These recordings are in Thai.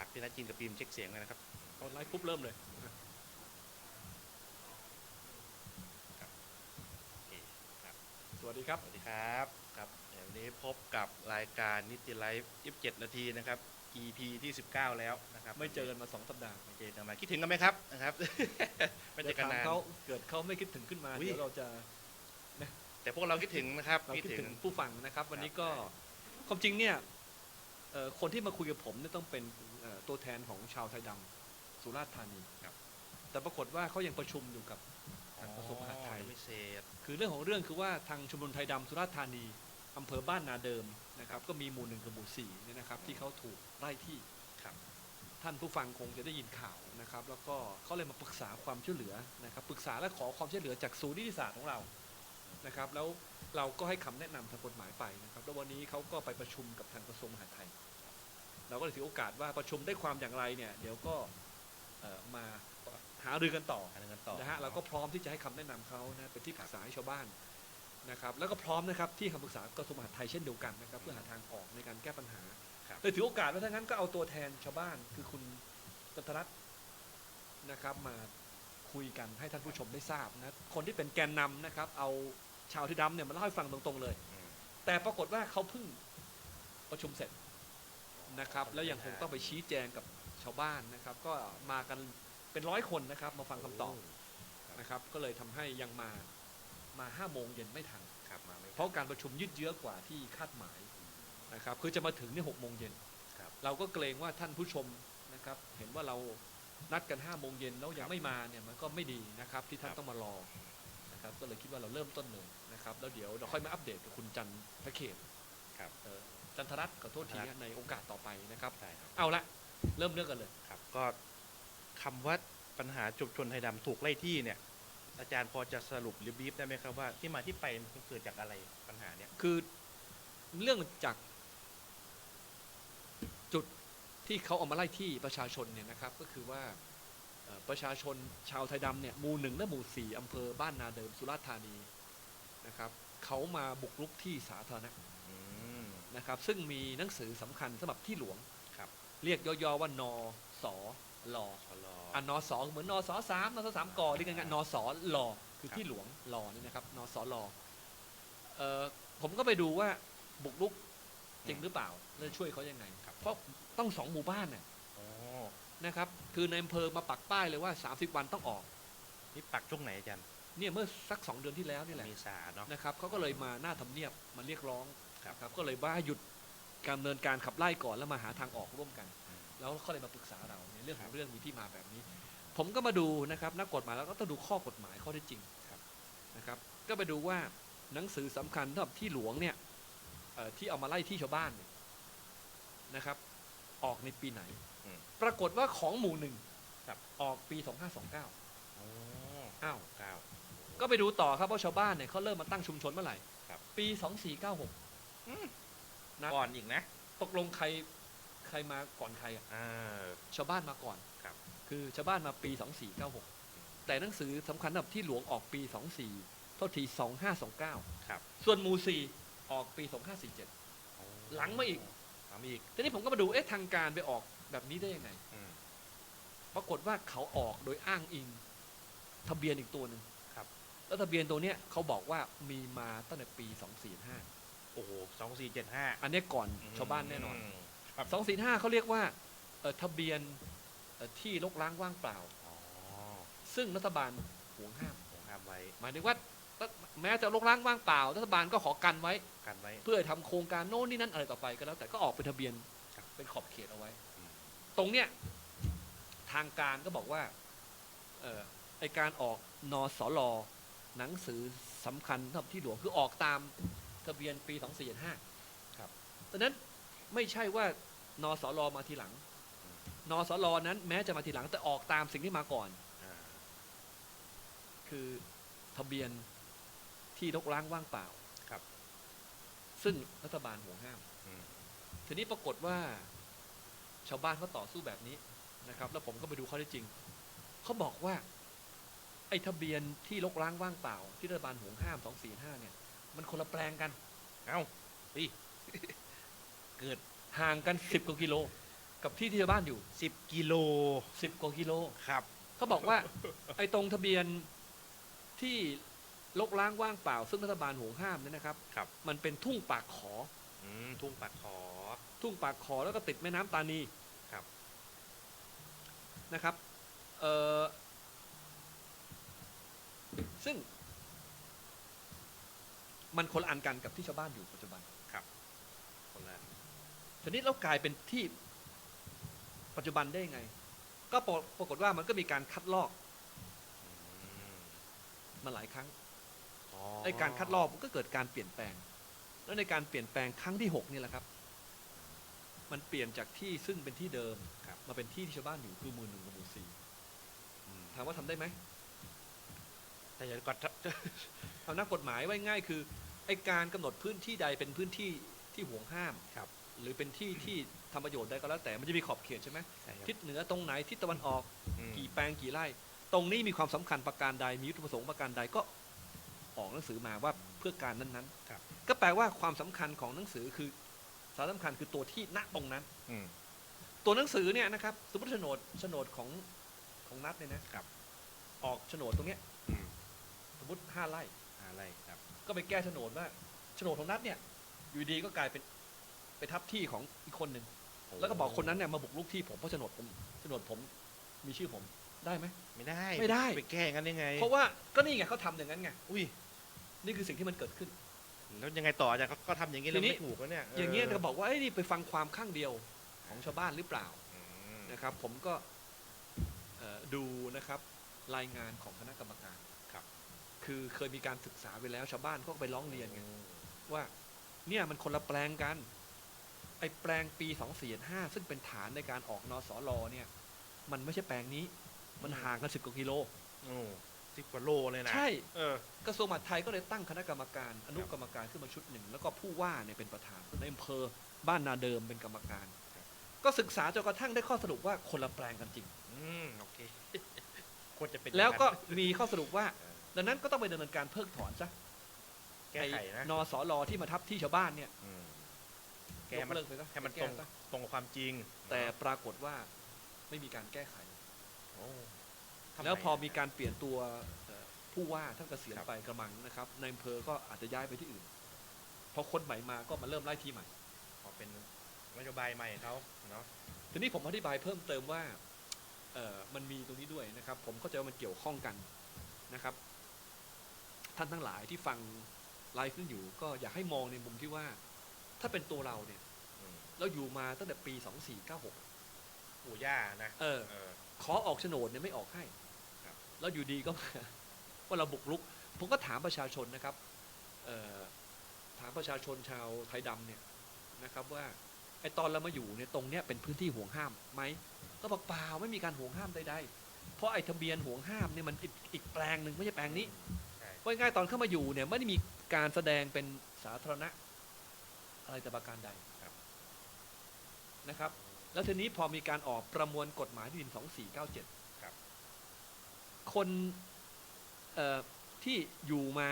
ากพี่นัทจินกับปีมเช็คเสียงกันนะครับตอนไลฟ์ปุ๊บเริ่มเลยโอเคครับสวัสดีครับ สวัสดีครับครับเดี๋ยววันนี้พบกับรายการนิติไลฟ์27 นาทีนะครับ EP ที่ 19 แล้วนะครับไม่เจอกันมาสองสัปดาห์ไม่เจอกันมาคิดถึงกันไหมครับนะครับ ไม่เจอกันดี๋ยวถามนาน เขาเกิดเขาไม่คิดถึงขึ้นมาอุ๊ย เดี๋ยวเราจะแต่พวกเราคิดถึงนะครับเราคิดถึงถึงผู้ฟังนะครับ วันนี้ครับก็ความจริงเนี่ยเอ่อคนที่มาคุยกับผมเนี่ยต้องเป็นเอ่อ ตัวแทนของชาวไทยดำสุราษฎร์ธานีครับ แต่ปรากฏว่าเขายังประชุมอยู่กับทางกระทรวงมหาดไทยอ๋อไม่เสร็จคือเรื่องของเรื่องคือว่าทางชุมชนไทยดำสุราษฎร์ธานีอำเภอบ้านนาเดิมนะครับก็มีหมู่หนึ่งกับหมู่สี่เนี่ยนะครับที่เขาถูกไล่ที่ครับ ท่านผู้ฟังคงจะได้ยินข่าวนะครับ แล้วก็เขาเลยมาปรึกษาความช่วยเหลือนะครับปรึกษาและขอความช่วยเหลือจากศูนย์นิติศาสตร์ของเรานะครับแล้วเราก็ให้คำแนะนำทางกฎหมายไปนะครับแล้ววันนี้เขาก็ไปประชุมกับทางกระทรวงมหาดไทย เราก็เลยถือโอกาสว่าประชุมได้ความอย่างไรเนี่ยเดี๋ยวก็เอ่อมาหารือกันต่ออันนั้นกันต่อนะฮะเราก็พร้อมที่จะให้คำแนะนำเขานะเป็นที่ปรึกษาให้ชาวบ้านนะครับแล้วก็พร้อมนะครับที่คำปรึกษากระทรวงมหาดไทยเช่นเดียวกันนะครับเพื่อหาทางออกในการแก้ปัญหาครับเลยถือโอกาสว่าถ้างั้นก็เอาตัวแทนชาวบ้าน คือคุณกัตรัตน์นะครับมาคุยกันให้ท่านผู้ชมได้ทราบนะคนที่เป็นแกนนำนะครับ เอาชาวที่ดำเนี่ยมาเล่าให้ฟังตรงๆเลยอืมแต่ปรากฏว่าเขาเพิ่งประชุมเสร็จ นะครับแล้วยังคงต้องไปชี้แจงกับชาวบ้านนะครับ ก็มากันเป็นร้อยคนนะครับมาฟังคำตอบนะครับก็เลยทำให้ยังมามาห้าโมงเย็นไม่ทัน ครับมาไม่เพราะการประชุมยืดเยื้อกว่าที่คาดหมายนะครับคือจะมาถึงเนี่ยหกโมงเย็นครับ เราก็เกรงว่าท่านผู้ชมนะครับ เห็นว่าเรานัดกันห้าโมงเย็นแล้วยังไม่มาเนี่ยมันก็ไม่ดีนะครับที่ท่านต้องมารอนะครับก็เลยคิดว่าเราเริ่มต้นเลยนะครับแล้วเดี๋ยวเราค่อยมาอัปเดตกับคุณจันทเขตครับ เอ่อ จันทรัตน์ขอโทษทีนะในโอกาสต่อไปนะครับ ใช่ครับ เอาละเริ่มเรื่องกันเลย ครับ ก็คำว่าปัญหาจุมชนไทยดำถูกไล่ที่เนี่ย อาจารย์พอจะสรุปหรือบีฟได้ไหมครับว่าที่มาที่ไปมันเกิดจากอะไรปัญหาเนี่ย คือเรื่องจากจุดที่เขาเอามาไล่ที่ประชาชนเนี่ยนะครับ ก็คือว่าเอ่อประชาชนชาวไทยดำเนี่ยหมู่หนึ่งและหมู่สี่อำเภอบ้านนาเดิมสุราษฎร์ธานีนะครับเขามาบุกรุกที่สาธารณะอืม นะครับซึ่งมีหนังสือสำคัญสำหรับที่หลวง ครับเรียกย่อๆว่านสลชะลออะนสเหมือนนสสามนสสามกอเรียกกันๆนสลคือครับ ที่หลวงลอนี่นะครับนสลเอ่อผมก็ไปดูว่าบุกรุกจริงหรือเปล่าแล้วช่วยเขายังไงครับเพราะต้องสองหมู่บ้านน่ะอ๋อนะครับคือในอำเภอมาปักป้ายเลยว่า 30 วันต้องออกนี่ปักช่วงไหนอาจารย์เนี่ยเมื่อสักสองเดือนที่แล้วนี่แหละเมษาเนาะ นะครับเขาก็เลยมาหน้าทำเนียบมาเรียกร้อง ครับรบก็เลยว่าหยุดการดำเนินการขับไล่ก่อนแล้วมาหาทางออกร่วมกัน แล้วเขาเลยมาปรึกษาเราในเรื่องของเรื่องมีที่มาแบบนี้ ผมก็มาดูนะครับนักกฎหมายแล้วก็ต้องดูข้อกฎหมายข้อที่จริงนะครับ ก็ไปดูว่าหนังสือสำคัญสำหที่หลวงเนี่ยที่เอามาไล่ที่ชาวบ้านเนี่ยนะครับ ออกในปีไหน ปรากฏว่าของหมู่หนึ่งออกปี 2529อ้าวก็ไปดูต่อครับว่าชาวบ้านเนี่ยเขาเริ่มมาตั้งชุมชนเมื่อไหร่ ปี 2496 นะ ก่อนอีกนะตกลงใครใครมาก่อนใครอะชาวบ้านมาก่อนครับ คือชาวบ้านมาปี 2496 แต่หนังสือสำคัญแบบที่หลวงออกปี 24เท่าที 2529 ครับส่วนมูซีออกปี 2547 หลังมาอีก หลังมาอีกทีนี้ผมก็มาดู เอ๊ะ ทางการไปออกแบบนี้ได้ยังไงปรากฏว่าเขาออกโดยอ้างอิง ทะเบียนอีกตัวหนึ่งครับ แล้วทะเบียนตัวเนี้ยเขาบอกว่ามีมาตั้งแต่ปี 245 โอ้โหสองสี่เจ็ดห้าอันเนี้ยก่อนชาวบ้านแน่นอนมครับ245เขาเรียกว่าเอ่อทะเบียนเอ่อที่รกร้างว่างเปล่า อ๋อซึ่งรัฐบาลห่วงห้าม ผมห้ามไว้หมายถึงว่าแม้จะรกร้างว่างเปล่า รัฐบาลก็ขอกันไว้ กันไว้ เพื่อทำโครงการโน่นนี่นั่นอะไรต่อไปก็แล้วแต่ก็ออกเป็นทะเบียนครับเป็นขอบเขตเอาไว้ อืม ตรงเนี้ยทางการก็บอกว่าเอ่อไอการออกนสลหนังสือสำคัญสำหรับที่หลวงคือออกตาม ทะเบียนปี 2475ครับดังนั้นไม่ใช่ว่านสลมาทีหลัง นสลนั้นแม้จะมาทีหลังแต่ออกตามสิ่งที่มาก่อนอ่าคือทะเบียนที่รกร้างว่างเปล่าครับ ซึ่งรัฐบาลห่วงห้ามอืมทีนี้ปรากฏว่า ชาวบ้านเขาต่อสู้แบบนี้นะครับ แล้วผมก็ไปดูข้อเท็จจริง เขาบอกว่า ไอ้ทะเบียนที่รกร้างว่างเปล่า ที่รัฐบาลห่วงห้าม245เนี่ย มันคนละแปลงกัน เอ้าพี่เกิดห่างกัน10กว่ากิโล กับที่ที่ชาวบ้านอยู่สิบกิโลสิบกว่ากิโลครับเขาบอกว่า ไอ้ตรงทะเบียนที่ลกล้างว่างเปล่า ซึ่งรัฐบาลห่วงห้ามเนี่ยนะครับ ครับ มันเป็นทุ่งปากขอ อืมทุ่งปากขอ ทุ่งปากขอแล้วก็ติดแม่น้ำตานีครับนะครับ เอ่อซึ่ง มันคนละอันกันกับที่ชาวบ้านอยู่ปัจจุบันคนละทีนี้เรากลายเป็นที่ปัจจุบันได้ยังไง ก็ปรปรากฏว่ามันก็มีการคัดลอกอืมมาหลายครั้งอ๋อในการคัดลอกมันก็เกิดการเปลี่ยนแปลง แล้วในการเปลี่ยนแปลงครั้งที่หกนี่แหละครับ มันเปลี่ยนจากที่ซึ่งเป็นที่เดิมครับมาเป็นที่ที่ชาวบ้านอยู่คือหมู่หนึ่งกับหมู่สี่อืมถามว่าทำได้ไหมแต่อย่างก่อนเอานักกฎหมายไว้ง่ายคือ ไอการกำหนดพื้นที่ใดเป็นพื้นที่ที่ห่วงห้ามครับ หรือเป็นที่ที่ทำประโยชน์ได้ก็แล้วแต่มันจะมีขอบเขตใช่ไหมใช่ครับทิศเหนือตรงไหนทิศตะวันออกอืมกี่แปลงกี่ไร่ ตรงนี้มีความสำคัญประการใดมียุทธประสงค์ประการใดก็ออกหนังสือมาว่าเพื่อการนั้นครับๆก็แปลว่าความสำคัญของหนังสือคือสาระสำคัญคือตัวที่ณตรงนั้นอืมตัวหนังสือเนี่ยนะครับสมมติโฉนดโฉนดของของนัดเนี่ยนะครับ ออกโฉนดตรงเนี้ยอืมสมมติห้าไร่อะไรครับ ก็ไปแก้โฉนดว่าโฉนดของนัดเนี่ย อยู่ดีก็กลายเป็นไปทับที่ของอีกคนหนึ่งแล้วก็บอกคนนั้นเนี่ยมาบุกรุกที่ผมเพราะโฉนดผมโฉนดผมมีชื่อผมได้ไหม ไม่ได้ไม่ได้ ไปแก้กันได้ไงเพราะว่าก็นี่ไงเขาทำอย่างนั้นไงอุ้ยนี่คือสิ่งที่มันเกิดขึ้น แล้วยังไงต่ออาจารย์เขาก็ทำอย่างนี้แล้วทีนี้ ไม่ถูกแล้วเนี่ยอย่างเงี้ยจะบอกว่าเอ้ยนี่ไปฟังความข้างเดียวของชาวบ้านหรือเปล่า อืมนะครับผมก็เอ่อดูนะครับรายงานของคณะกรรมการ ครับคือเคยมีการศึกษาไปแล้วชาวบ้านก็ไปร้องเรียนไงว่าเนี่ยมันคนละแปลงกัน ไอ้แปลงปี2 4 5ซึ่งเป็นฐานในการออกนสลเนี่ย มันไม่ใช่แปลงนี้ มันห่างกันสิบกว่ากิโลโอ้สิบกว่าโลเลยนะใช่เออกระทรวงมหาดไทยก็เลยตั้งคณะกรรมการอนุกรรมการขึ้นมาชุดหนึ่ง แล้วก็ผู้ว่าเนี่ยเป็นประธานในอำเภอบ้านนาเดิมเป็นกรรมการครับก็ศึกษาจนกระทั่งได้ข้อสรุปว่าคนละแปลงกันจริง อืมโอเคควรจะเป็นแล้วก็อย่างนั้นมีข้อสรุปว่าเออ ดังนั้นก็ต้องไปดำเนินการเพิกถอนซะแก้ไขนะนสลที่มาทับที่ชาวบ้านเนี่ยอืมยแก้กมันเลิกไปซะให้มันตแก้รงซะตรงกับความจริงแต่ปรากฏว่าไม่มีการแก้ไข โอ้ทำไแล้วพอมีการเปลี่ยนตัวเอ่อผู้ว่าท่านเกษียณครับไปกระมังนะครับในอำเภอก็อาจจะย้ายไปที่อื่นพอคนใหม่มาก็มาเริ่มไล่ที่ใหม่ พอเป็นนโยบายใหม่เขาเนาะทีนี้ผมอธิบายเพิ่มเติมว่าเอ่อมันมีตรงนี้ด้วยนะครับ ผมเข้าใจว่ามันเกี่ยวข้องกันนะครับ ท่านทั้งหลายที่ฟังไลฟ์ขึ้นอยู่ ก็อยากให้มองในมุมที่ว่า ถ้าเป็นตัวเราเนี่ยอืมเราอยู่มาตั้งแต่ปี2496ปู่ย่านะเออเออ ขอออกโฉนดเนี่ยไม่ออกให้ครับแล้วอยู่ดีก็มาว่าเราบุกรุก ผมก็ถามประชาชนนะครับเอ่อถามประชาชนชาวไทยดำเนี่ยนะครับว่าไอตอนเรามาอยู่เนี่ยตรงเนี้ยเป็นพื้นที่ห่วงห้ามไหมก็บอกเปล่าไม่มีการห่วงห้ามใดๆเพราะไอทะเบียนห่วงห้ามเนี่ยมันอีกอีกแปลงหนึ่งไม่ใช่แปลงนี้ใช่ ว่าง่ายๆตอนเข้ามาอยู่เนี่ยไม่ได้มีการแสดงเป็นสาธารณะอะไรแต่ประการใดนะครับ แล้วทีนี้พอมีการออกประมวลกฎหมายที่ดิน 2497 ครับ คนเอ่อที่อยู่มา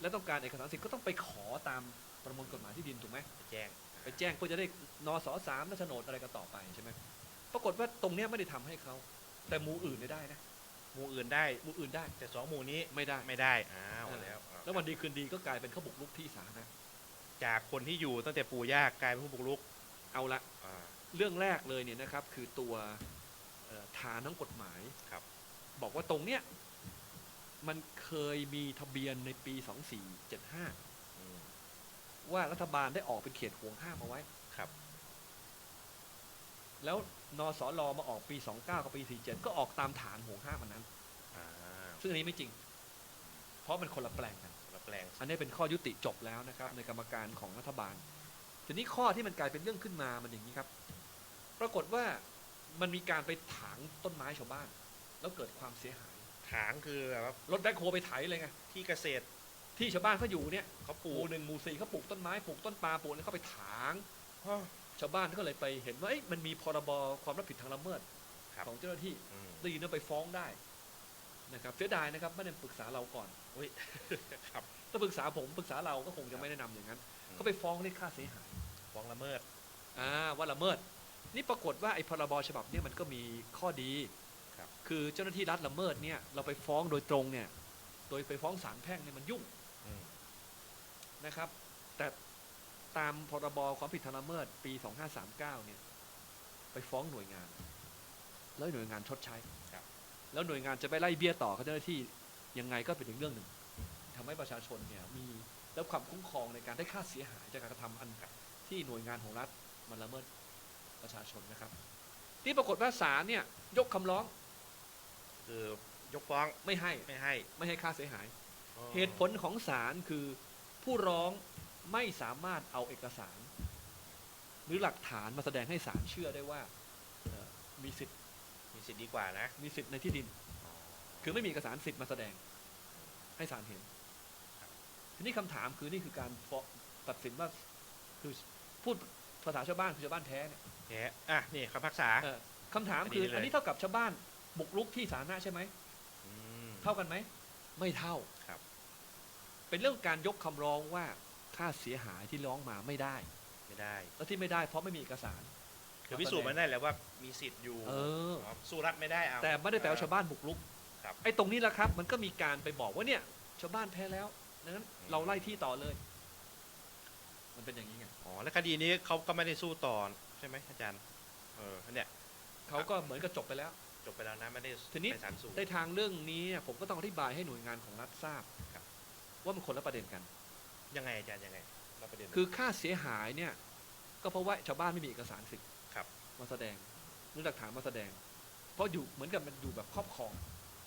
และต้องการเอกสารสิทธิ์ก็ต้องไปขอตามประมวลกฎหมายที่ดินถูกไหมไปแจ้ง ไปแจ้งเพื่อจะได้นสสามและโฉนดอะไรกันต่อไปใช่ไหมปรากฏว่าตรงเนี้ยไม่ได้ทำให้เขาแต่หมู่อื่นเนี่ยได้นะ หมู่อื่นได้หมู่อื่นได้แต่สองหมู่นี้ไม่ได้ ไม่ได้อ้าวเออแล้วอ้าแล้ววันดีคืนดีก็กลายเป็นเขาบุกรุกที่สาธารณะจากคนที่อยู่ตั้งแต่ปู่ย่ากลายเป็นผู้บุกรุกเอาละ อ่า เรื่องแรกเลยเนี่ยนะครับคือตัวเอ่อฐานทั้งกฎหมายครับ บอกว่าตรงเนี้ยมันเคยมีทะเบียนในปี 2475 อืม ว่ารัฐบาลได้ออกเป็นเขตห่วงห้ามเอาไว้ครับ แล้วนสลมาออกปี 29 กับปี 47 ก็ออกตามฐานห่วงห้ามอันนั้น อ่าซึ่งอันนี้ไม่จริง เพราะมันคนละแปลงกัน แล้วแปลง อันนี้เป็นข้อยุติจบแล้วนะครับ ในกรรมการของรัฐบาล ทีนี้ข้อที่มันกลายเป็นเรื่องขึ้นมามันอย่างนี้ครับ ปรากฏว่ามันมีการไปถางต้นไม้ชาวบ้าน แล้วเกิดความเสียหาย ถางคือแบบว่ารถแบ็คโฮไปไถเลยไง ที่เกษตรที่ชาวบ้านเขาอยู่เนี่ยเขาปหลูมู่กหนึ่งหมู่สี่เขาปลูกต้นไม้ปลูกต้นปาปลูกเนี่ยเขาไปถาง อ้อ ชาวบ้านก็เลยไปเห็นว่าเอ๊ะมันมีพรบความรับผิดทางละเมิดครับของเจ้าหน้าที่อืมได้ยินว่าไปฟ้องได้นะครับเสียดายนะครับไม่ได้ปรึกษาเราก่อนอุ้ยครับถ้าปรึกษาผมปรึกษาเราก็คงจะไม่แนะนำอย่างนั้นเขาไปฟ้องเรียกค่าเสียหาย ฟ้องละเมิด อ่าว่าละเมิด นี่ปรากฏว่าไอ้พรบฉบับเนี้มันก็มีข้อดีครับคือเจ้าหน้าที่รัฐละเมิดเนี่ยเราไปฟ้องโดยตรงเนี่ย โดยไปฟ้องศาลแพ่งเนี่ยมันยุ่งอืมนะครับ แต่ ตามพรบความผิดทางละเมิดปี 2539 เนี่ย ไปฟ้องหน่วยงาน แล้วหน่วยงานชดใช้ครับแล้วหน่วยงานจะไปไล่เบี้ยต่อเขาเจ้าหน้าที่ยังไงก็เป็นอีกเรื่องหนึ่งทำให้ประชาชนเนี่ยมีแล้วความคุ้มครองในการได้ค่าเสียหายจากการกระทำอันที่หน่วยงานของรัฐมันละเมิดประชาชนนะครับ ที่ปรากฏว่าศาลเนี่ยยกคำร้อง คือยกฟ้องไม่ให้ไม่ให้ ไม่ให้ค่าเสียหายอ๋อเหตุผลของศาลคือผู้ร้อง ไม่สามารถเอาเอกสาร หรือหลักฐานมาแสดงให้ศาลเชื่อได้ว่าเอ่อมีสิทธิ์มีสิทธิ์ดีกว่านะมีสิทธิ์ในที่ดิน คือไม่มีเอกสารสิทธิ์มาแสดง ให้ศาลเห็น ทีนี้คำถามคือนี่คือการฟ้องตัดสินว่าคือพูดภาษาชาวบ้านคือชาวบ้านแท้เนี่ยแท้อะนี่คำพิพักษา เอ่อคำถามอันนี้คือเลย อันนี้เท่ากับชาวบ้านบุกรุกที่สาธารณะใช่ไหม ม เท่ากันไหม ไม่เท่าครับ เป็นเรื่องการยกคำร้องว่า ค่าเสียหายที่ร้องมาไม่ได้ ไม่ได้แล้วที่ไม่ได้เพราะไม่มีเอกสาร คือพิสูจน์มันได้แล้วว่ามีสิทธิ์อยู่เออครับสู้รัฐไม่ได้เอาแต่ไม่ได้แปลว่าชาวบ้านบุกรุกครับไอ้ตรงนี้แหละครับ มันก็มีการไปบอกว่าเนี่ย ชาวบ้านแพ้แล้วดังนั้นเราไล่ที่ต่อเลย มันเป็นอย่างนี้ไงอ๋อแล้วคดีนี้เขาก็ไม่ได้สู้ต่อใช่ไหมอาจารย์ เออเนี่ยเขาก็เหมือนกับจบไปแล้ว จบไปแล้วนะไม่ได้ทีนี้ไปศาลสูงในทางเรื่องนี้เนี่ยผมก็ต้องอธิบายให้หน่วยงานของรัฐทราบครับว่ามันคนละประเด็นกัน ยังไงอาจารย์ยังไงเราประเด็นคือค่าเสียหายเนี่ย ก็เพราะว่าชาวบ้านไม่มีเอกสารสิทธิ์ครับมาแสดงหรือหลักฐานมาแสดง เพราะอยู่เหมือนกับมันอยู่แบบครอบครอง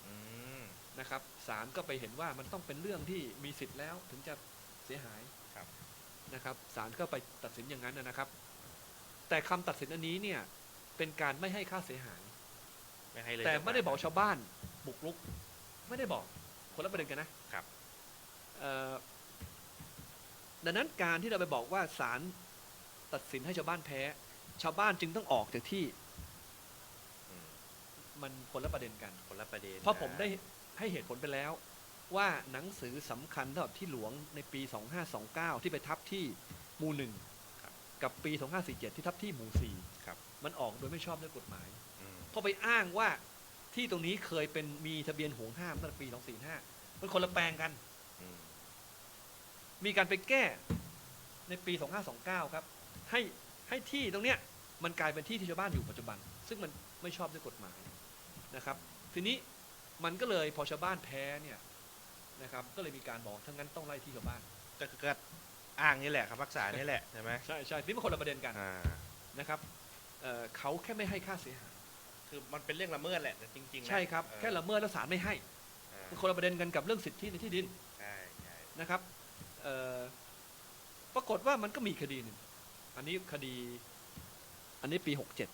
อืม นะครับศาลก็ไปเห็นว่ามันต้องเป็นเรื่องที่มีสิทธิ์แล้ว ถึงจะเสียหายครับ นะครับศาลก็ไปตัดสินอย่างนั้นนะครับ แต่คำตัดสินอันนี้เนี่ยเป็นการไม่ให้ค่าเสียหาย ไม่ให้เลยแต่ไม่ได้บอกชาวบ้านบุกรุก ไม่ได้บอกคนละประเด็นกันนะครับ เอ่อ ดังนั้นการที่เราไปบอกว่าศาลตัดสินให้ชาวบ้านแพ้ ชาวบ้านจึงต้องออกจากที่อืมมันคนละประเด็นกัน คนละประเด็นเพราะผมได้ให้เหตุผลไปแล้ว ว่าหนังสือสำคัญสำหรับที่หลวงในปี 2529 ที่ไปทับที่หมู่หนึ่งกับปี 2547 ที่ทับที่หมู่สี่ครับ มันออกโดยไม่ชอบด้วยกฎหมายอืมเพราะไปอ้างว่าที่ตรงนี้เคยเป็นมีทะเบียนห่วงห้ามตั้งแต่ปี 245 มันคนละแปลงกัน อืม มีการไปแก้ในปี 2529 ครับ ให้ให้ที่ตรงเนี้ยมันกลายเป็นที่ที่ชาวบ้านอยู่ปัจจุบัน ซึ่งมันไม่ชอบด้วยกฎหมายนะครับ ทีนี้มันก็เลยพอชาวบ้านแพ้เนี่ยนะครับ ก็เลยมีการบอกทั้างนั้นต้องไล่ที่ชาวบ้าน ก็คือก็อ้างนี่แหละคำพิพักษานี่แหละใช่ไหมใช่ใช่นี่มันคนละประเด็นกันอ่านะครับเอ่อเขาแค่ไม่ให้ค่าเสียหายคือมันเป็นเรื่องละเมิดแหละแต่จริงๆนะใช่ครับ เออแค่ละเมิดแล้วศาลไม่ให้อ่ามันคนละประเด็นกันกับเรื่องสิทธิในที่ดินใช่ใช่นะครับเอ่อ ปรากฏว่ามันก็มีคดีหนึ่ง อันนี้คดี อันนี้ปี67หกเจ็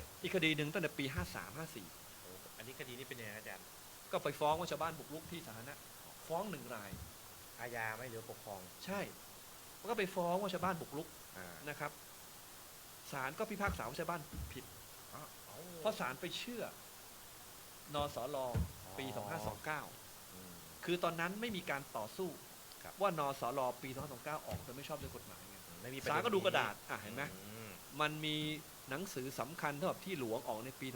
ดอีกคดีหนึ่งตั้งแต่ปี53 54โอ้อันนี้คดีนี้เป็นยังไงอาจารย์ ก็ไปฟ้องว่าชาวบ้านบุกรุกที่สาธารณะ ฟ้องหนึ่งราย อาญาไหม่หรือปกครอง ใช่มันก็ไปฟ้องว่าชาวบ้านบุกรุกอ่านะครับ ศาลก็พิพากษาว่าชาวบ้านผิดอ๋อเอาเพราะศาลไปเชื่อ นสลปี2529อืมคือตอนนั้นไม่มีการต่อสู้ครับ ว่านสลปี2529ออกโดยไม่ชอบด้วยกฎหมายไงไม่มีปศาลเนก็ดูกระนี้ดาษอะเห็นไหมอืมมันมีหนังสือสำคัญสำหรับที่หลวงออกในปี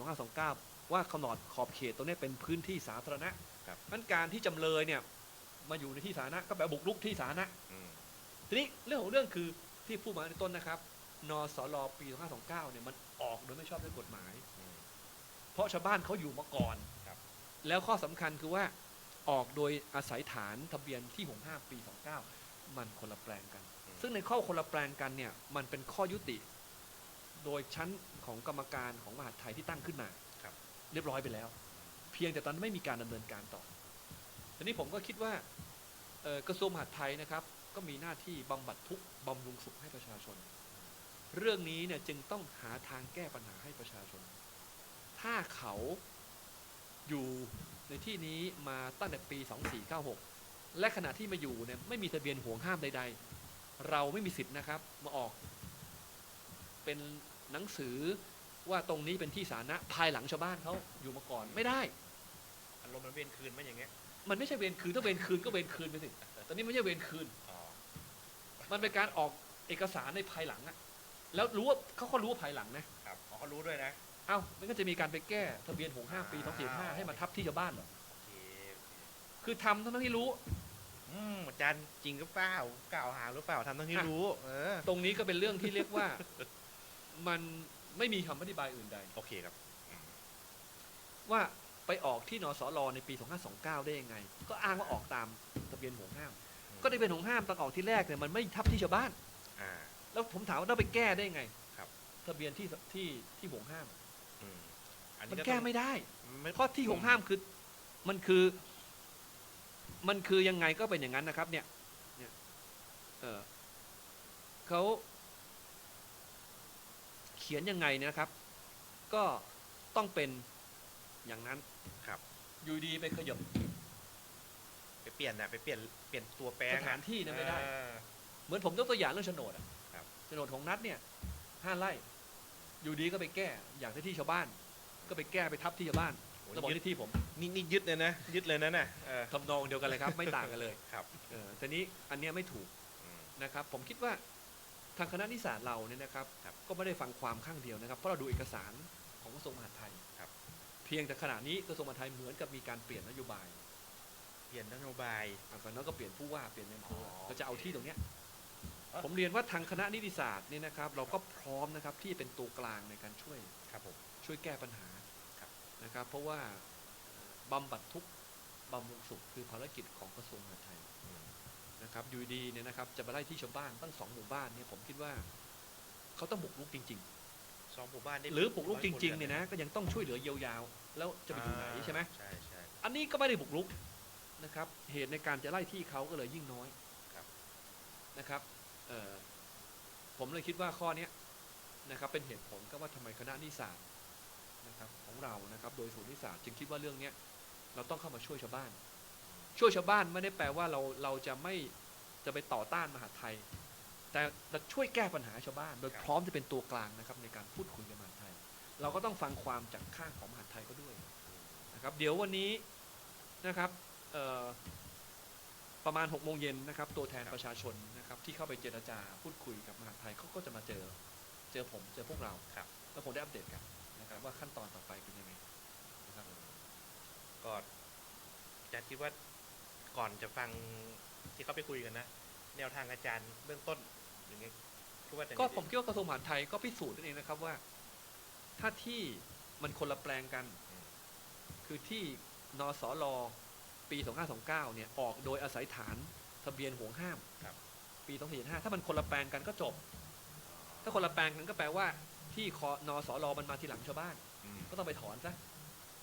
2529 ว่าขนอดขอบเขตตรงนี้เป็นพื้นที่สาธารณะครับ นั้นการที่จำเลยเนี่ยมาอยู่ในที่สาธารณะก็แปลว่าบุกรุกที่สาธารณะ อืม ทีนี้เรื่องของเรื่องคือที่พูดมาในต้นนะครับ นสลปี 2529 เนี่ยมันออกโดยไม่ชอบด้วยกฎหมายอืมเพราะชาวบ้านเขาอยู่มาก่อน ครับ แล้วข้อสำคัญคือว่า ออกโดยอาศัยฐานทะเบียนที่หงห้าปี 29 มันคนละแปลงกัน ซึ่งในข้อคนละแปลงกันเนี่ยมันเป็นข้อยุติ โดยชั้นของกรรมการของมหาดไทยที่ตั้งขึ้นมาครับ เรียบร้อยไปแล้ว เพียงแต่ตอนนั้นไม่มีการดำเนินการต่อทีนี้ผมก็คิดว่าเอ่อกระทรวงมหาดไทยนะครับ ก็มีหน้าที่บำบัดทุกข์บำรุงสุขให้ประชาชน เรื่องนี้เนี่ยจึงต้องหาทางแก้ปัญหาให้ประชาชน ถ้าเขาอยู่ ในที่นี้มาตั้งแต่ปี 2496 และขณะที่มาอยู่เนี่ยไม่มีทะเบียนห่วงห้ามใด ๆ เราไม่มีสิทธิ์นะครับมาออก เป็นหนังสือว่าตรงนี้เป็นที่สาธารณะภายหลังชาวบ้านเขาอยู่มาก่อนไม่ได้อารมณ์มันเวียนคืนไหมอย่างเงี้ยมันไม่ใช่เวรคืนถ้าเวรคืนก็เวรคืนไปสิแต่นี่ไม่ใช่เวรคืน อ๋อมันเป็นการออกเอกสารในภายหลังอะแล้วรู้ว่าเขาก็รู้ว่าภายหลังนะครับอ๋อเขารู้ด้วยนะ เอ้ามันก็จะมีการไปแก้ทะเบียนหงห้ามปี245ให้มาทับที่ชาวบ้านเหรอโอเคโอเคคือทำทั้งที่รู้ อืมอาจารย์จริงหรือเปล่ากล่าวหาหรือเปล่าทำทั้งที่อะรู้ เออตรงนี้ก็เป็นเรื่องที่เรียกว่า มันไม่มีคำอธิบายอื่นใด โอเคครับ ว่าไปออกที่นสลในปี 2529 ได้ยังไง ก็อ้างว่าออกตามทะเบียนหงห้ามก็ทะเบียนหงห้ามตอนออกที่แรกเนี่ยมันไม่ทับที่ชาวบ้าน อ่า แล้วผมถามว่าเราไปแก้ได้ยังไงครับ ทะเบียนที่ที่ที่หงห้าม อืมอันมันนี้แก้ไม่ได้ ไม่เพราะที่หงห้ามคือมันคือ มันคือยังไงก็เป็นอย่างนั้นนะครับ เนี่ย เนี่ย เออเขาเขียนยังไงเนะครับ ก็ต้องเป็นอย่างนั้นครับอยู่ดีไปขยบ ไปเปลี่ยนนะไปเปลี่ยนเปลี่ยนตัวแปลงสอะถานที่เนี่ยไม่ได้ เออ เหมือนผมยกตัวอย่างเรื่องโฉนดอะครับ โฉนดของนัดเนี่ยห้าไร่ อยู่ดีก็ไปแก้ อย่างที่ที่ชาวบ้าน ก็ไปแก้ไปทับที่ชาวบ้านโอ้แล้วบอกยึดที่ที่ผมนี่นี่ยึดเลยนะยึดเลยนะน่ะเออทำนองเดียวกันเลยครับ ไม่ต่างกันเลยครับเออแต่นี้อันเนี้ยไม่ถูกอืมนะครับ ผมคิดว่าทางคณะนิสสารเราเนี่ยนะครับครับ ก็ไม่ได้ฟังความข้างเดียวนะครับ เพราะเราดูเอกสารของกระทรวงมหาดไทยครับเพียงแต่ขณะนี้กระทรวงมหาดไทยเหมือนกับมีการเปลี่ยนนโยบาย เปลี่ยนนโยบายอะก่อนนั้นก็เปลี่ยนผู้ว่าเปลี่ยนนายอำเภออ๋อก็จะเอาที่ตรงเนี้ยอ๋อผมเรียนว่าทางคณะนิติศาสตร์เนี่ยนะครับ เราก็พร้อมนะครับที่เป็นตัวกลางในการช่วยครับผมช่วยแก้ปัญหาครับ นะครับ เพราะว่าบำบัดทุกข์บำรุงสุขคือภารกิจของกระทรวงมหาดไทยอืมนะครับอยู่ดีๆเนี่ยนะครับจะมาไล่ที่ชาวบ้านตั้งสองหมู่บ้านเนี่ยผมคิดว่าเขาต้องบุกรุกจริงสองหมู่บ้านได้ๆหรือบุกรุกร้จคริงๆเนี่ยนะก็ยังต้องช่วยเหลือเยียวยาแล้วจะไปอยู่ไหนใช่ไหมใช่ใช่อันนี้ก็ไม่ได้บุกรุกนะครับ เหตุในการจะไล่ที่เขาก็เลยยิ่งน้อยครับนะครับเอ่อผมเลยคิดว่าข้อเนี้ยนะครับเป็นเหตุผลก็ว่าทำไมคณะนิสสาสตร์นะ ครับของเรานะครับ โดยศูนย์นิสสาสตร์จึงคิดว่าเรื่องเนี้ยเราต้องเข้ามาช่วยชาวบ้าน ช่วยชาวบ้านไม่ได้แปลว่าเราเราจะไม่จะไปต่อต้านมหาดไทย แต่จะช่วยแก้ปัญหาให้ชาวบ้าน โดยครับพร้อมจะเป็นตัวกลางนะครับในการพูดคุยกับมหาดไทย เราก็ต้องฟังความจากข้างของมหาดไทยก็ด้วยนะครับ เดี๋ยววันนี้นะครับเอ่อประมาณ6กโมงเย็นนะครับ ตัวแทนครับประชาชนนะครับที่เข้าไปเจรจาพูดคุยกับมหาดไทยเขาก็จะมาเจอ เจอผมเจอพวกเราครับแล้วคงได้อัปเดตกัน นะครับว่าขั้นตอนต่อไปเป็นยังไงนะครับก็อาจารย์คิดว่าก่อนจะฟังที่เขาไปคุยกันนะ แนวทางอาจารย์เบื้องต้นอย่างเงี้ยคิดว่าจะก็ผมคิดว่ากระทรวงมหาดไทยก็พิสูจน์นั่นเองนะครับว่า ถ้าที่มันคนละแปลงกัน คือที่นสลปี 2529 เนี่ย ออกโดยอาศัยฐานทะเบียนห่วงห้ามครับปี 2475 ถ้ามันคนละแปลงกันก็จบ ถ้าคนละแปลงกันก็แปลว่า ที่คอนสลมันมาทีหลังชาวบ้าน อืมก็ต้องไปถอนซะ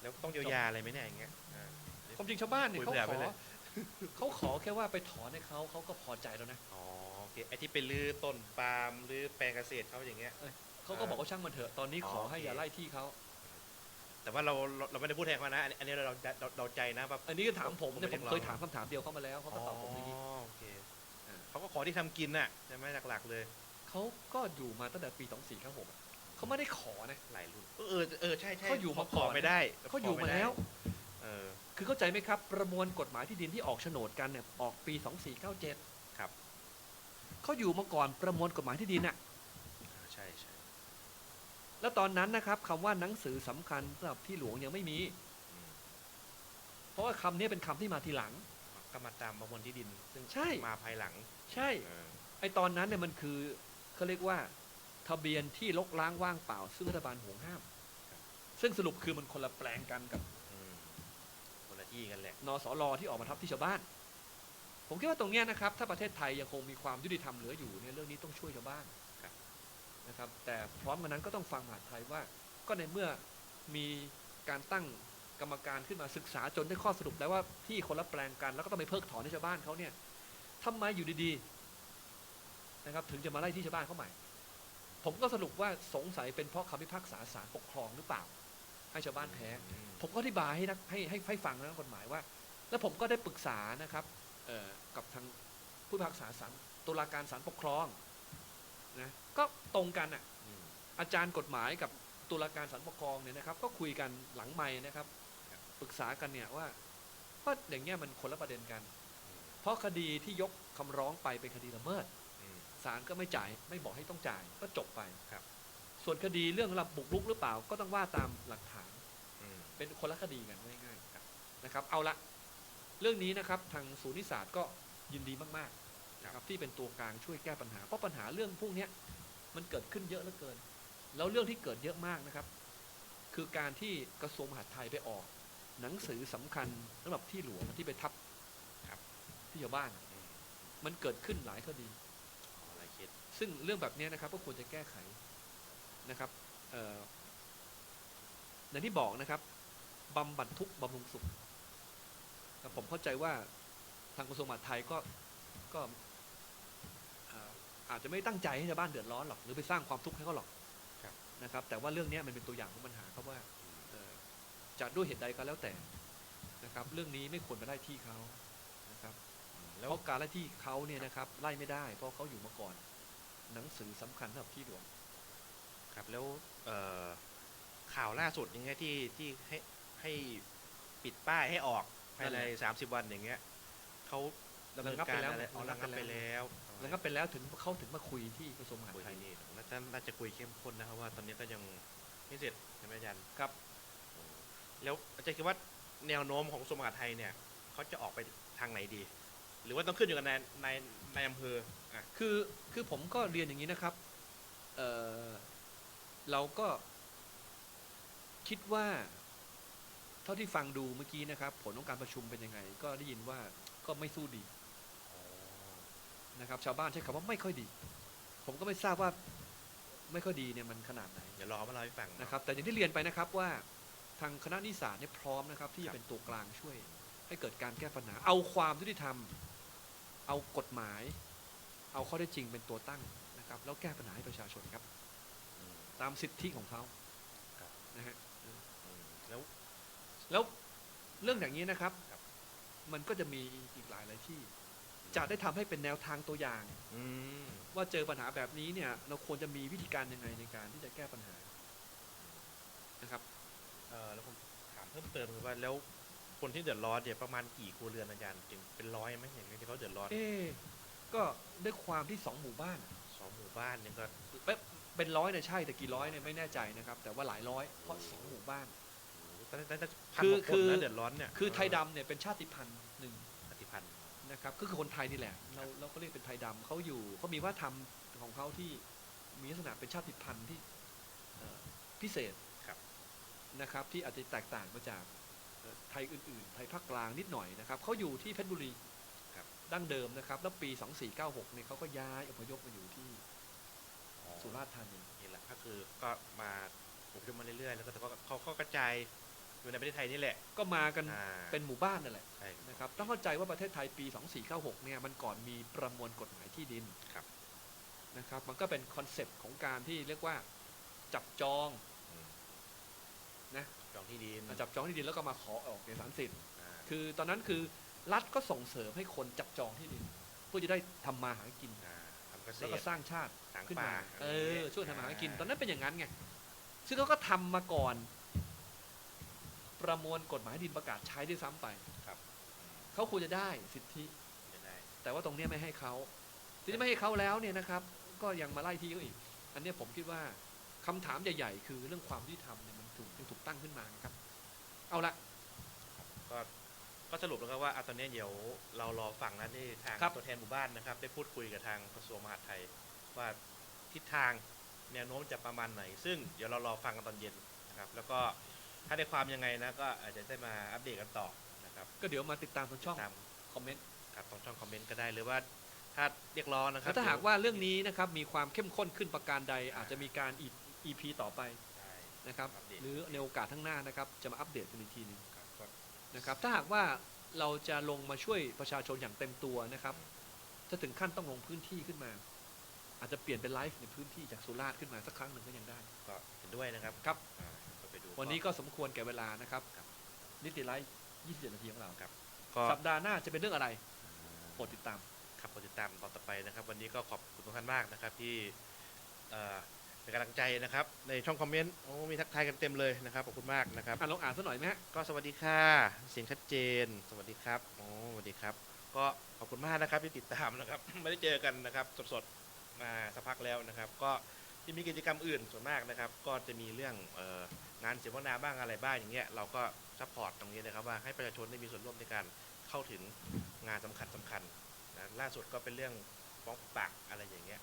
แล้วต้องเยียวยาอะไรไหมเนี่ยอย่างเงี้ยอ่า ความจริงชาวบ้านเนี่ยคุยเขาเผื่อขไปอเลย เขาขอแค่ว่าไปถอนให้เขาเขาก็พอใจแล้วนะอ๋อโอเคไอ้ที่ไปลื้อต้นปาล์มลื้อแปลงเกษตรเขาอย่างเงี้ย เขาก็บอกว่าช่างมันเถอะตอนนี้ขอให้โอเค อย่าไล่ที่เขาแต่ว่าเราเราเราไม่ได้พูดแทนเขานะอันนี้อันนี้เราเราเราเราใจนะแบบอันนี้ก็ถามผมเนี่ยผผมมไม่เคได้ยถามคำถามเดียวเข้ามาแล้วเขาก็ตอบผมอย่างนี้โอเคอ่าเขาก็ขอที่ทำกินน่ะใช่ไหมหลักๆเลยเขาก็อยู่มาตั้งแต่ปี 2496อะ เขาไม่ได้ขอนะหลายรุ่น เออเออใช่ใช่เขาอยู่มาขอก่อนไม่ได้เขาอยู่มาแล้ว เออ คือเข้าใจไหมครับ ประมวลกฎหมายที่ดินที่ออกโฉนดกันเนี่ยออกปี 2497ครับ เขาอยู่มาก่อนประมวลกฎหมายที่ดินน่ะ ใช่ใช่แล้วตอนนั้นนะครับคำว่าหนังสือสำคัญสำหรับที่หลวงยังไม่มี อืมเพราะว่าคำนี้เป็นคำที่มาทีหลัง ก็มาตามประมวลที่ดิน ซึ่งใช่ มาภายหลังใช่ เออไอตอนนั้นเนี่ยมันคือเขาเรียกว่า ทะเบียนที่ลกล้างว่างเปล่า ซึ่งรัฐบาลห่วงห้าม ซึ่งสรุปคือมันคนละแปลงกันกับอืมคนละที่กันแหละ นสลที่ออกมาทับที่ชาวบ้าน ผมคิดว่าตรงเนี้ยนะครับ ถ้าประเทศไทยยังคงมีความยุติธรรมเหลืออยู่เนี่ยเรื่องนี้ต้องช่วยชาวบ้านนะครับ แต่พร้อมกันนั้นก็ต้องฟังมหาดไทยว่า ก็ในเมื่อมีการตั้งกรรมการขึ้นมาศึกษาจนได้ข้อสรุปแล้วว่าที่คนละแปลงกันแล้วก็ต้องไปเพิกถอนให้ชาวบ้านเขาเนี่ยทำไมอยู่ดีๆนะครับ ถึงจะมาไล่ที่ชาวบ้านเขาใหม่ ผมก็สรุปว่าสงสัยเป็นเพราะคำพิพากษาศาลปกครองหรือเปล่า ให้ชาวบ้านแพ้ ผมก็อธิบายให้นักให้ให้ให้ฟังนะกฎหมายว่า แล้วผมก็ได้ปรึกษานะครับเอ่อกับทางผู้พิพากษาศาลตุลาการศาลปกครองนะก็ตรงกันอะอาจารย์กฎหมายกับตุลาการศาลปกครองเนี่ยนะครับ ก็คุยกันหลังไม่นะครับปรึกษากันเนี่ยว่าว่าอย่างเงี้ยมันคนละประเด็นกัน เพราะคดีที่ยกคำร้องไปเป็นคดีละเมิด ศาลก็ไม่จ่าย ไม่บอกให้ต้องจ่ายก็จบไปครับสส่วนคดีเรื่องระบุกรุกหรือเปล่าก็ต้องว่าตามหลักฐานอืมเป็นคนละคดีกันง่ายๆครับนะครับ เอาละเรื่องนี้นะครับทางศูนย์นิสาสก็ยินดีมากๆนะครับที่เป็นตัวกลางช่วยแก้ปัญหาเพราะปัญหาเรื่องพวกเนี้ยมันเกิดขึ้นเยอะเหลือเกิน แล้วเรื่องที่เกิดเยอะมากนะครับ คือการที่กระทรวงมหาดไทยไปออก หนังสือสำคัญสำหรับที่หลวงที่ไปทับครับที่ชาวบ้านอืมมันเกิดขึ้นหลายคดีขออะไรคิด ซึ่งเรื่องแบบเนี้ยนะครับก็ควรจะแก้ไขนะครับเอ่ออย่างที่บอกนะครับบำบัดทุกข์บำรุงสุขแต่ผมเข้าใจว่าทางกระทรวงมหาดไทยก็ก็เอ่ออาจจะไม่ตั้งใจให้ชาวบ้านเดือดร้อนหรอกหรือไปสร้างความทุกข์ให้เขาหรอกครับนะครับ แต่ว่าเรื่องเนี้ยมันเป็นตัวอย่างของปัญหาครับว่าเอ่อจะด้วยเหตุใดก็แล้วแต่นะครับ เรื่องนี้ไม่ควรไปไล่ที่เขานะครับอืมเพแล้วราะการไล่ที่เขาเนี่ยนะครับไล่ไม่ได้ เพราะเขาอยู่มาก่อน หนังสือสำคัญสำหรับที่หลวง ครับแล้วเอ่อข่าวล่าสุดอย่างเงี้ยที่ที่ให้ให้ปิดป้ายให้ออกภายในนั่นแหละสามสิบวันอย่างเงี้ยเขาดำเนินการอะไรระอ๋องัระบงับไปไปแล้แล้ววแล้วก็เป็นแล้วถึงเขาถึงมาคุยที่กระทรวงมหาดคุยไทยที่นี่น่าจะน่าจะคุยเข้มข้นนะครับว่า ตอนนี้ก็ยังไม่เสร็จใช่ไหมอาจารย์ครับโอ้แล้วอาจารย์คิดว่าแนวโน้มของกระทรวงมหาดไทยเนี่ยเขาจะออกไปทางไหนดี หรือว่าต้องขึ้นอยู่กับในในในอำเภอ อะ คือคือผมก็เรียนอย่างนี้นะครับ เอ่อเราก็คิดว่า เท่าที่ฟังดูเมื่อกี้นะครับ ผลของการประชุมเป็นยังไง ก็ได้ยินว่าก็ไม่สู้ดีนะครับ ชาวบ้านใช้คำว่าไม่ค่อยดี ผมก็ไม่ทราบว่าไม่ค่อยดีเนี่ยมันขนาดไหนเดี๋ยวรอเขามาเล่าให้ฟังเอนะครับ แต่อย่างที่เรียนไปนะครับว่าทางคณะนิสสาสเนี่ยพร้อมนะครับ ที่จะเป็นตัวกลางช่วย ให้เกิดการแก้ปัญหา เอาความยุติธรรม เอากฎหมาย เอาข้อได้จริงเป็นตัวตั้งนะครับ แล้วแก้ปัญหาให้ประชาชนครับอืมตามสิทธิของเขาครับ นะฮะอืมแล้ว แล้วเรื่องอย่างนี้นะครับ ครับ มันก็จะมีอีกหลายหลายที่ จะได้ทำให้เป็นแนวทางตัวอย่าง อืมว่าเจอปัญหาแบบนี้เนี่ย เราควรจะมีวิธีการยังไงในการที่จะแก้ปัญหานะครับ เออแล้วผมถามเพิ่มเติมคือว่าแล้วคนที่เดือดร้อนเนี่ยประมาณกี่ครัวเรือนอาจารย์ถึงเป็นร้อยไหมอย่างเงี้ยที่เขาเดือดร้อน เอ๊ะ ก็ด้วยความที่สองหมู่บ้านสองหมู่บ้านเนี่ยก็เอ๊ะเป็นร้อยเนี่ยใช่แต่กี่ร้อยเนี่ยไม่แน่ใจนะครับ แต่ว่าหลายร้อยเพราะสองหมู่บ้าน ตอนนั้นพันคืกอว่าคคืนอ นะเดือดร้อนเนี่ยคือไทยดำเนี่ยเป็นชาติพันธุ์หนึ่ง ปฏิพันธ์ นะครับก็คือคนไทยนี่แหละ เราเราก็เรียกเป็นไทยดำเขาอยู่เขามีวัฒนธรรมของเขาที่มีลักษณะเป็นชาติพันธุ์ที่เอ่อพิเศษครับ นะครับ ที่อาจจะแตกต่างมาจากเอ่อไทยอื่นๆ ไทยภาคกลางนิดหน่อยนะครับเขาอยู่ที่เพชรบุรีครับ ดั้งเดิมนะครับ แล้วปี 2496เนี่ยเขาก็ย้ายอพยพมาอยู่ที่อ๋อสุราษฎร์ธานีนี่แหละก็คือก็มาผมยมมาเรื่อยๆ แล้วก็แต่ก็เขาเขากระจายอยู่ในประเทศไทยนี่แหละ ก็มากันอ่าเป็นหมู่บ้านนั่นแหละใช่นะครับต้องเข้าใจว่าประเทศไทยปี 2496เนี่ยมันก่อนมีประมวลกฎหมายที่ดินครับนะครับ มันก็เป็นคอนเซปต์ของการที่เรียกว่าจับจองอืมนะจองที่ดินจับจองที่ดินแล้วก็มาขอออกเอกสารสิทธิ์อ่าคือตอนนั้นคือ รัฐก็ส่งเสริมให้คนจับจองที่ดินเพื่อจะได้ทำมาหากินอ่าทำเกษแล้วตก็ร สร้างชาติถางขึ้นป่ามาเออะไรย่างองี้ยช่วยทำมาหากินาตอนนั้นเป็นอย่างนั้นไงซึ่งเขาก็ทำมาก่อน ประมวลกฎหมายดินประกาศใช้ด้วยซ้ำไปครับอืมเขาควรจะได้สิทธิ จะได้ แต่ว่าตรงเนี้ยไม่ให้เขาทีนี้ไม่ให้เขาแล้วเนี่ยนะครับ ก็ยังมาไล่ที่เขาอีก อันเนี้ยผมคิดว่าคำถามใหญ่ ๆ คือเรื่องความยุติธรรมเนี่ยมันถูกยังถูกตั้งขึ้นมานะครับ เอาละก็ ก็สรุปแล้วครับว่าอะตอนนี้เดี๋ยวเรารอฟังนะที่ทางครับ ตัวแทนหมู่บ้านนะครับ ได้พูดคุยกับทางกระทรวงมหาดไทย ว่าทิศทางแนวโน้มจะประมาณไหน ซึ่งเดี๋ยวเรารอฟังกันตอนเย็นนะครับ แล้วก็ถ้าได้ความยังไงนะก็อาจจะได้มาอัปเดตกันต่อนะครับก็เดี๋ยวมาติดตามทางช่องตามคอมเมนต์ครับตรงช่องคอมเมนต์ก็ได้หรือว่าถ้าเรียกร้องนะครับแล้วถ้าหากว่าเรื่องนี้นะครับมีความเข้มข้นขึ้นประการใด อาจจะมีการ EP ต่อไปใช่นะครับ อัปเดต หรือในโอกาสข้างหน้านะครับจะมาอัปเดตกันอีกทีหนึงครับก็ นะครับถ้าหากว่าเราจะลงมาช่วยประชาชนอย่างเต็มตัวนะครับถ้าถึงขั้นต้องลงพื้นที่ขึ้นมา อาจจะเปลี่ยนเป็นไลฟ์ในพื้นที่จากสุราษฎร์ขึ้นมาสักครั้งหนึ่งก็ยังได้ก็เห็นด้วยนะครับครับอ่าก็ไปดูวันนี้ก็สมควรแก่เวลานะครับครับนิติไลฟ์27นาทีของเราครับก็สัปดาห์หน้าจะเป็นเรื่องอะไรโปรดติดตาม ครับกดติดตามตอนต่อไปนะครับ วันนี้ก็ขอบคุณทุกท่านมากนะครับที่เอ่อ เป็นกำลังใจนะครับ ในช่องคอมเมนต์โอ้มีทักทายกันเต็มเลยนะครับขอบคุณมากนะครับ อ่านลองอ่านสักหน่อยไหมฮะ ก็สวัสดีค่ะเสียงชัดเจน สวัสดีครับโอ้สวัสดีครับ ก็ขอบคุณมากนะครับที่ติดตามนะครับ ไม่ได้เจอกันนะครับสดๆมาสักพักแล้วนะครับ ก็ที่มีกิจกรรมอื่นส่วนมากนะครับ ก็จะมีเรื่องเอ่องานเสวนาบ้างอะไรบ้างอย่างเงี้ยเราก็ซัพพอร์ตตรงนี้นะครับว่าให้ประชาชนได้มีส่วนร่วมในการเข้าถึงงานสำคัญสำคัญนะล่าสุดก็เป็นเรื่องฟ้องปากอะไรอย่างเงี้ย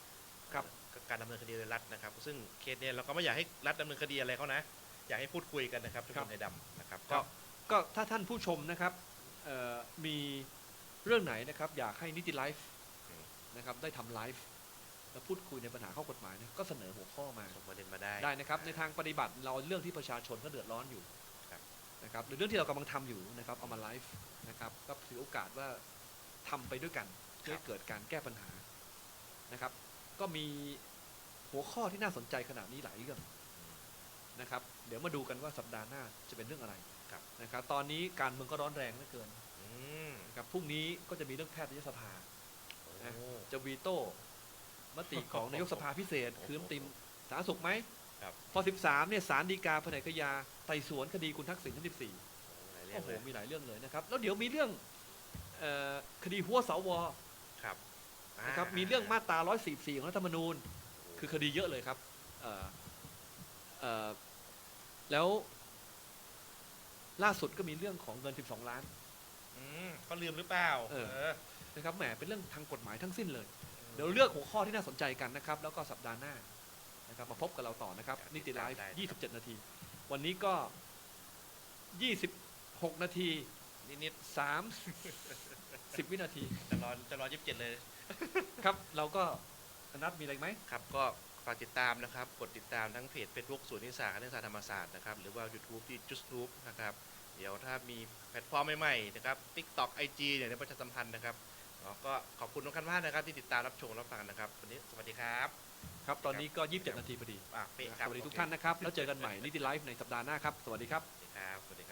ครับก็การดำเนินคดีโดยรัฐนะครับ ซึ่งเคสเนี้ยเราก็ไม่อยากให้รัฐดำเนินคดีอะไรเขานะ อยากให้พูดคุยกันนะครับทุกครัคบนในดำนะครับครัก็บก็ถ้าท่านผู้ชมนะครับเอ่อมีเรื่องไหนนะครับ อยากให้นิติไลฟ์นะครับได้ทำไลฟ์แล้วพูดคุยในปัญหาข้อกฎหมายเนี่ยก็เสนอหัวข้อมาส่งประเด็นมาได้ ได้นะครับ ในทางปฏิบัติเราเรื่องที่ประชาชนก็เดือดร้อนอยู่ครับ นะครับหรือเรื่องที่เรากำลังทำอยู่นะครับเอามาไลฟ์นะครับก็ถือโอกาสว่าทำไปด้วยกันเพื่อให้เกิดการแก้ปัญหานะครับ ก็มีหัวข้อที่น่าสนใจขนาดนี้หลายเรื่องนะครับ เดี๋ยวมาดูกันว่าสัปดาห์หน้าจะเป็นเรื่องอะไรครับนะครับ ตอนนี้การเมืองก็ร้อนแรงเหลือเกินอืมนะครับพรุ่งนี้ก็จะมีเรื่องแพทยสภาโอ้จะวีโต้มติของนายกสภาพิเศษ คือมติสาธารณสุขไหมครับพอ 13 เนี่ยสารดีกาแผนกยาไต่สวนคดีคุณทักษิณทั้ง14หลายเรื่อโอ้งโหเลยมีหลายเรื่องเลยนะครับ แล้วเดี๋ยวมีเรื่องเออคดีหัวสวครับ นะครับอ่มีเรื่องมาตรา 144 ของรัฐธรรมนูญ คือคดีเยอะเลยครับเอ่อเอ่อแล้วล่าสุดก็มีเรื่องของเงิน 12 ล้านอืมเขาลืมหรือเปล่าเออเออนะครับแหมเป็นเรื่องทางกฎหมายทั้งสิ้นเลย เดี๋ยวเลือกหัวข้อที่น่าสนใจกันนะครับ แล้วก็สัปดาห์หน้านะครับมาพบกับเราต่อนะครับนิติไลฟ์27 นาที วันนี้ก็ 26 นาทีนิด30วินาทีๆจะรอจะรอยี่สิบเจ็ดเลย ครับ เราก็นัดมีอะไรอีกไหม ครับก็ฝากติดตามนะครับ กดติดตามทั้งเพจ Facebook ศูนย์นิสสาคณิตศาสตร์ธรรมศาสตร์นะครับ หรือว่า YouTube ที่ JustTube นะครับ เดี๋ยวถ้ามีแพลตฟอร์มใหม่ๆนะครับ TikTok IG เนี่ยในประชาสัมพันธ์นะครับอ๋อก็ขอบคุณทุกท่านมากนะครับ ที่ติดตามรับชมรับฟังนะครับ วันนี้สวัสดีครับ ครับ ตอนนี้ก็ 27 นาทีพอดี อะเป๊ะนะคครัรับบสวัสดีทุกท่านนะครับ แล้วเจอกันใหม่นิติไลฟ์ในสัปดาห์หน้าครับ สวัสดีครับ สวัสดีครับสวัสดีครับ